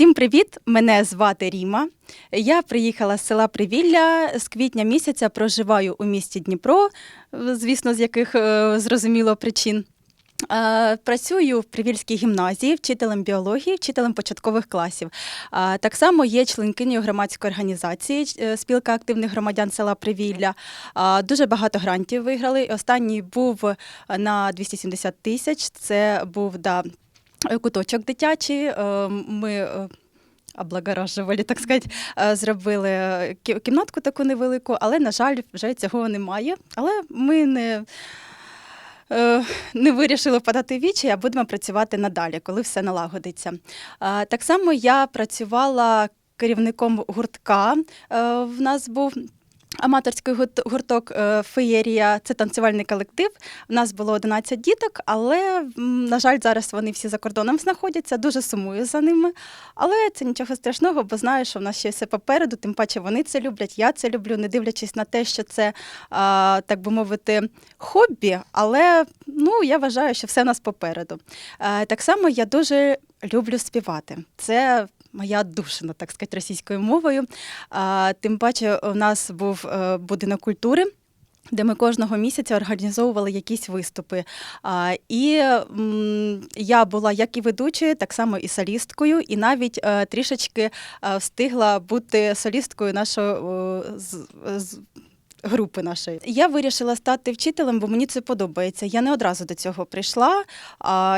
Всім привіт! Мене звати Ріма. Я приїхала з села Привілля. З квітня місяця проживаю у місті Дніпро, звісно, з яких е, зрозуміло причин. Е, Працюю в Привільській гімназії вчителем біології, вчителем початкових класів. Так само є членкинею громадської організації е, спілка активних громадян села Привілля. Дуже багато грантів виграли. Останній був на 270 тисяч. Це був да, куточок дитячий. Е, Ми е, облагоражували, так сказати, е, зробили кімнатку таку невелику, але, на жаль, вже цього немає. Але ми не. е, Не вирішили впадати в вічі, а будемо працювати надалі, коли все налагодиться. Е, Так само я працювала керівником гуртка. Е, В нас був аматорський гурт- гурток е, Феєрія, це танцювальний колектив. У нас було 11 діток, але, на жаль, зараз вони всі за кордоном знаходяться. Дуже сумую за ними. Але це нічого страшного, бо знаю, що в нас ще все попереду. Тим паче вони це люблять, я це люблю, не дивлячись на те, що це, так би мовити, хобі. Але ну, я вважаю, що все в нас попереду. Е, Так само я дуже люблю співати. Це моя душина, так сказати, російською мовою. А, Тим паче, у нас був е, будинок культури. Де ми кожного місяця організовували якісь виступи. А, і м, я була як і ведучою, так само і солісткою, і навіть е, трішечки е, встигла бути солісткою нашого з, з групи нашої. Я вирішила стати вчителем, бо мені це подобається. Я не одразу до цього прийшла.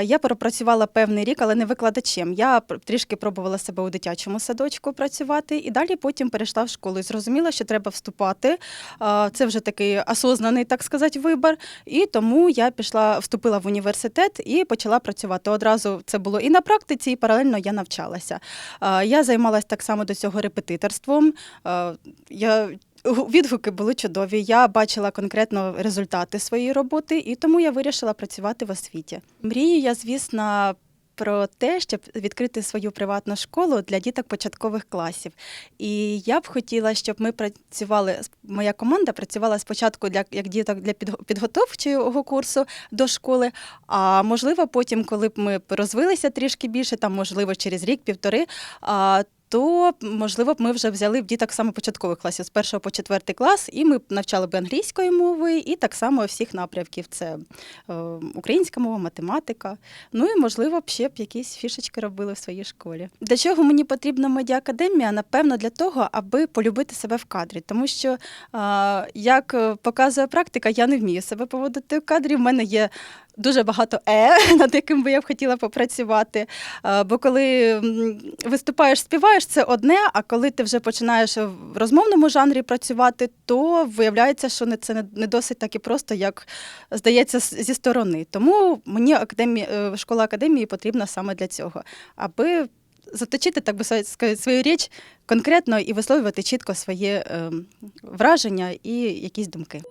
Я пропрацювала певний рік, але не викладачем. Я трішки пробувала себе у дитячому садочку працювати, і далі потім перейшла в школу. І зрозуміла, що треба вступати. Це вже такий осознаний, так сказати, вибір. І тому я пішла, вступила в університет і почала працювати. Одразу це було і на практиці, і паралельно я навчалася. Я займалася так само до цього репетиторством. Я Відгуки були чудові. Я бачила конкретно результати своєї роботи, і тому я вирішила працювати в освіті. Мрію я, звісно. Про те, щоб відкрити свою приватну школу для діток початкових класів. І я б хотіла, щоб ми працювали, моя команда працювала спочатку для як діток для підго- підготовчого курсу до школи. А можливо, потім, коли б ми розвилися трішки більше, там можливо через рік-півтори. То можливо б ми вже взяли б діток саме початкових класів з першого по четвертий клас, і ми б навчали б англійської мови, і так само всіх напрямків: це е, українська мова, математика. Ну і можливо б ще б якісь фішечки робили в своїй школі. Для чого мені потрібна медіаакадемія? Напевно, для того, аби полюбити себе в кадрі, тому що е, як е, показує практика, я не вмію себе поводити в кадрі. В мене є дуже багато е, над яким би я б хотіла попрацювати. Е, Бо коли виступаєш, співаєш, це одне, а коли ти вже починаєш в розмовному жанрі працювати, то виявляється, що не- це не- досить так і просто, як здається зі сторони. Тому мені академія, е, школа академії потрібна саме для цього, аби заточити, так би сказати, свою річ конкретно і висловлювати чітко своє е, враження і якісь думки.